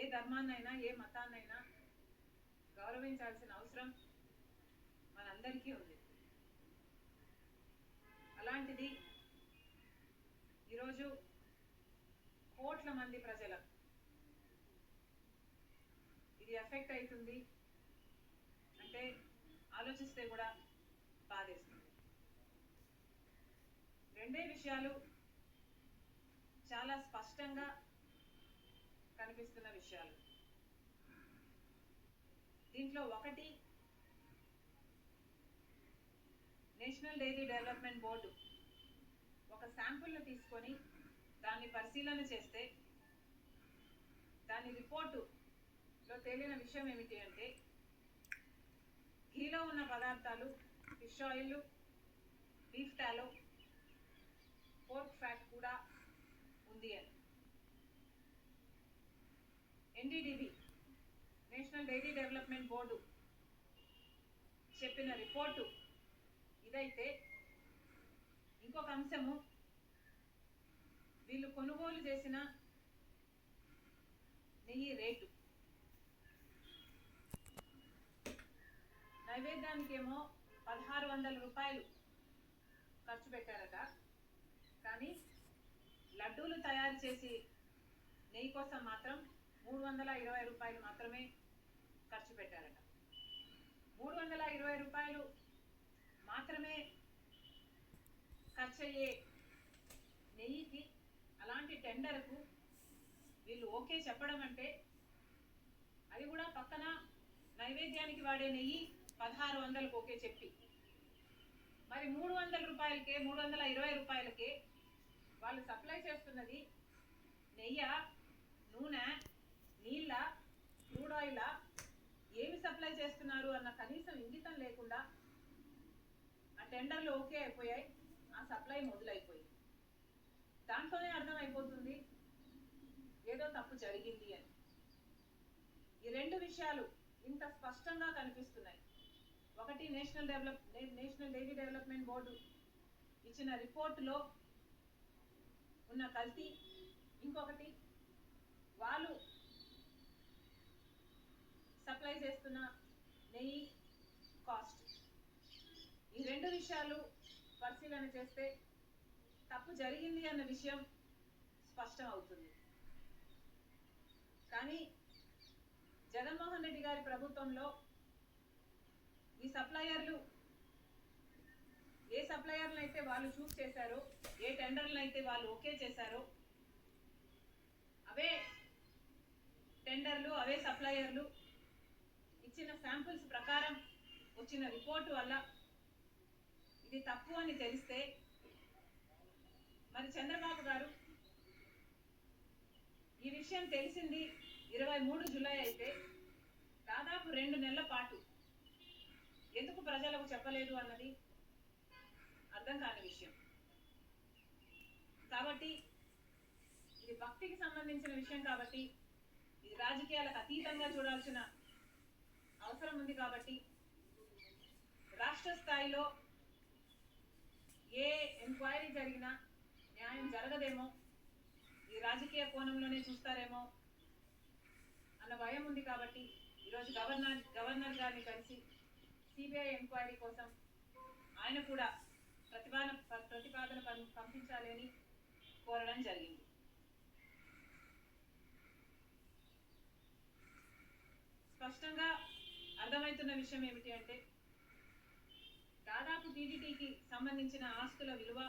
ఏ ధర్మాన్నైనా ఏ మతాన్నైనా గౌరవించాల్సిన అవసరం మనందరికీ ఉంది. అలాంటిది ఈరోజు కోట్ల మంది ప్రజల ఇది ఎఫెక్ట్ అవుతుంది అంటే ఆలోచిస్తే కూడా బాధేస్తుంది. రెండే విషయాలు చాలా స్పష్టంగా కనిపిస్తున్న విషయాలు. దీంట్లో ఒకటి నేషనల్ డైరీ డెవలప్మెంట్ బోర్డు ఒక శాంపుల్ను తీసుకొని దాన్ని పరిశీలన చేస్తే దాని రిపోర్టులో తేలిన విషయం ఏమిటి అంటే ఘీలో ఉన్న పదార్థాలు fish oil beef tallow pork fat కూడా ఉంది అని. NDDB national dairy development board చెప్పిన రిపోర్టు ఇదైతే ఇంకొక అంశము. వీళ్ళు కొనుగోలు చేసిన నెయ్యి రేటు. నైవేద్యానికేమో పదహారు వందల రూపాయలు ఖర్చు పెట్టారట. కానీ లడ్డూలు తయారు చేసి నెయ్యి కోసం మాత్రం మూడు వందల ఇరవై రూపాయలు మాత్రమే ఖర్చు పెట్టారట. మూడు వందల ఇరవై రూపాయలు మాత్రమే ఖర్చు అయ్యే నెయ్యికి అలాంటి టెండర్కు వీళ్ళు ఓకే చెప్పడం అంటే అది కూడా పక్కన నైవేద్యానికి వాడే నెయ్యి పదహారు వందలకు ఓకే చెప్పి. మరి మూడు వందల రూపాయలకే మూడు వందల ఇరవై రూపాయలకే వాళ్ళు సప్లై చేస్తున్నది నెయ్య నూనె నీళ్ళ క్రూడ్ ఆయిల్ ఏమి సప్లై చేస్తున్నారు అన్న కనీసం ఇంగితం లేకుండా ఆ టెండర్లు ఓకే అయిపోయాయి ఆ సప్లై మొదలైపోయింది. దాంట్లోనే అర్థమైపోతుంది ఏదో తప్పు జరిగింది అని. ఈ రెండు విషయాలు ఇంత స్పష్టంగా కనిపిస్తున్నాయి. ఒకటి national develop national dairy development board ఇచ్చిన రిపోర్టులో ఉన్న కల్తీ ఇంకొకటి వాళ్ళు చేస్తున్న నెయ్యి కాస్ట్ ఈ రెండు విషయాలు పరిశీలన చేస్తే తప్పు జరిగింది అన్న విషయం స్పష్టం అవుతుంది. కానీ జగన్మోహన్ రెడ్డి గారి ప్రభుత్వంలో ఈ సప్లయర్లు ఏ సప్లయర్లు అయితే వాళ్ళు చూస్ చేశారో ఏ టెండర్లు అయితే వాళ్ళు ఓకే చేశారో అవే టెండర్లు అవే సప్లయర్లు ఇచ్చిన శాంపిల్స్ ప్రకారం వచ్చిన రిపోర్టు వల్ల ఇది తప్పు అని తెలిస్తే మరి చంద్రబాబు గారు ఈ విషయం తెలిసింది ఇరవై మూడు జూలై అయితే దాదాపు రెండు నెలల పాటు. ఎందుకు ప్రజలకు చెప్పలేదు అన్నది అర్థం కాని విషయం. కాబట్టి ఇది భక్తికి సంబంధించిన విషయం కాబట్టి ఇది రాజకీయాలకు అతీతంగా చూడాల్సిన ఉంది కాబట్టి రాష్ట్ర స్థాయిలో ఏ ఎంక్వైరీ జరిగినా న్యాయం జరగదేమో? ఈ రాజకీయ కోణంలోనే చూస్తారేమో? అన్న భయం ఉంది కాబట్టి ఈరోజు గవర్నర్ గవర్నర్ గారిని కలిసి సిబిఐ ఎంక్వైరీ కోసం ఆయన కూడా ప్రతిపాదన ప్రతిపాదన పం- పంపించాలి అని కోరడం జరిగింది. స్పష్టంగా అర్థమవుతున్న విషయం ఏమిటి అంటే దాదాపు టీడీటీకి సంబంధించిన ఆస్తుల విలువ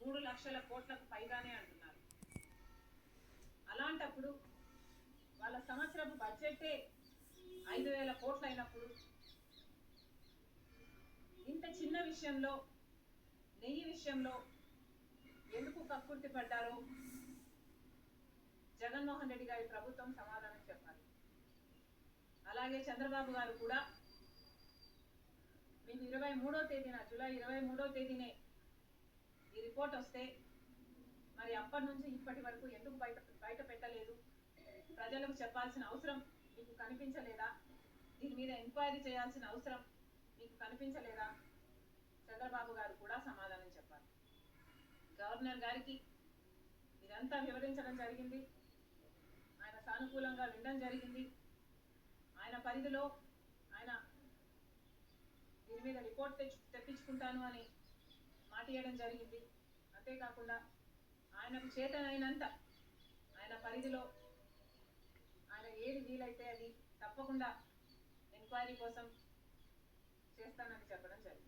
మూడు లక్షల కోట్లకు పైగానే అంటున్నారు. అలాంటప్పుడు వాళ్ళ సంవత్సరపు బడ్జెటే ఐదు వేల కోట్లు అయినప్పుడు ఇంత చిన్న విషయంలో నెయ్యి విషయంలో ఎందుకు కక్కుర్తి పడ్డారో జగన్మోహన్ రెడ్డి గారి ప్రభుత్వం సమాధానం చెప్పాలి. అలాగే చంద్రబాబు గారు కూడా మీకు ఇరవై మూడో తేదీన జూలై ఇరవై మూడో తేదీనే ఈ రిపోర్ట్ వస్తే మరి అప్పటి నుంచి ఇప్పటి వరకు ఎందుకు బయట బయట పెట్టలేదు? ప్రజలకు చెప్పాల్సిన అవసరం మీకు కనిపించలేదా? దీని మీద ఎంక్వైరీ చేయాల్సిన అవసరం మీకు కనిపించలేదా? చంద్రబాబు గారు కూడా సమాధానం చెప్పాలి. గవర్నర్ గారికి ఇదంతా వివరించడం జరిగింది. ఆయన సానుకూలంగా వినడం జరిగింది. ఆయన పరిధిలో ఆయన దీని మీద రిపోర్ట్ తెచ్చు తెప్పించుకుంటాను అని మాట ఇవ్వడం జరిగింది. అంతేకాకుండా ఆయనకు చేతనైనంత ఆయన పరిధిలో ఆయన ఏది వీలైతే అది తప్పకుండా ఎంక్వైరీ కోసం చేస్తానని చెప్పడం జరిగింది.